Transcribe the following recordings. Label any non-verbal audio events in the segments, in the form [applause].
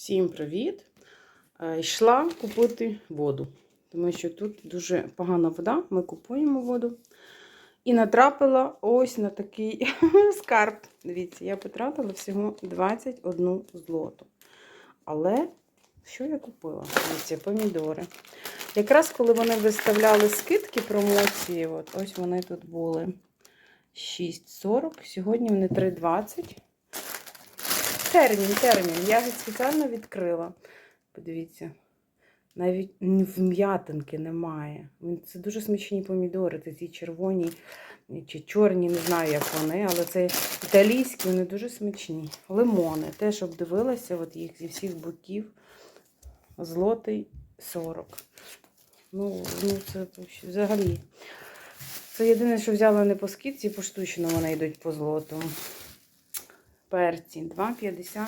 Всім привіт! Е, Йшла купити воду, тому що тут дуже погана вода, ми купуємо воду. І натрапила ось на такий [laughs] скарб. Дивіться, я потратила всього 21 злоту. Але що я купила? Дивіться, помідори. Якраз коли вони виставляли скидки промоції, от, ось вони тут були 6,40, сьогодні вони 3,20. Термін, термін. Я ж спеціально відкрила. Подивіться, навіть вм'ятинки немає. Це дуже смачні помідори. Це ці червоні чи чорні, не знаю, як вони, але це італійські, вони дуже смачні. Лимони. Теж обдивилася, от їх зі всіх боків. Злотий 40. Ну, ну це взагалі. Це єдине, що взяла не по скидці, поштучно вони йдуть по злоту перці. 2,50.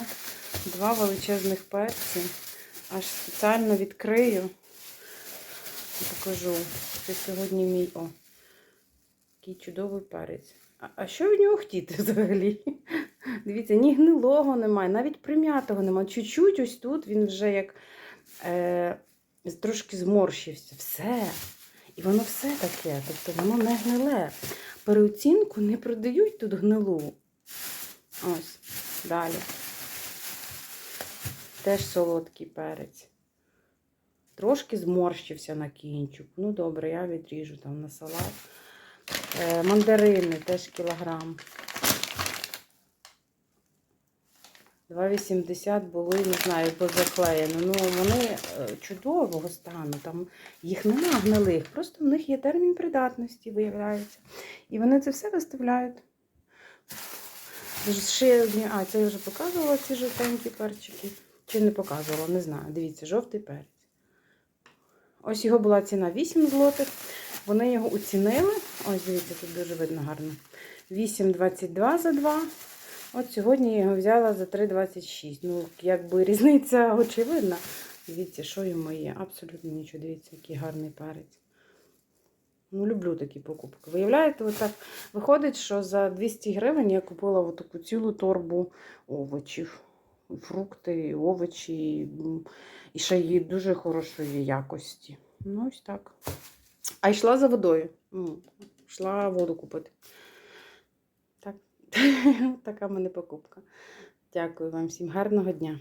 Два величезних перці. Аж спеціально відкрию. Покажу. Це сьогодні мій. О, який чудовий перець. А, а що в нього хотіти взагалі? [laughs] Дивіться, ні гнилого немає, навіть прим'ятого немає. Чуть-чуть ось тут він вже як е, трошки зморщився. Все. І воно все таке. Тобто воно не гниле. Переоцінку не продають тут гнилу. Ось, далі. Теж солодкий перець. Трошки зморщився на кінчик. Ну, добре, я відріжу там на салат. Е, мандарини теж кілограм. 2,80 були, не знаю, позаклеєно. Ну, вони е, чудового стану. Там їх нема гнилих. Просто в них є термін придатності, виявляється. І вони це все виставляють. Ще одні, а, це я вже показувала ці жовтенькі перчики. Чи не показувала, не знаю. Дивіться, жовтий перець. Ось його була ціна 8 злотих. Вони його оцінили. Ось, дивіться, тут дуже видно гарно. 8,22 за 2. От сьогодні я його взяла за 3,26. Ну, якби різниця [laughs] очевидна. Дивіться, що йому є. Абсолютно нічого. Дивіться, який гарний перець. Ну, люблю такі покупки. Виявляєте, отак виходить, що за 200 гривень я купила таку цілу торбу овочів. Фрукти, і овочі, і ще її дуже хорошої якості. Ну, ось так. А йшла за водою. Йшла воду купити. Так. [laughs] Така в мене покупка. Дякую вам всім. Гарного дня.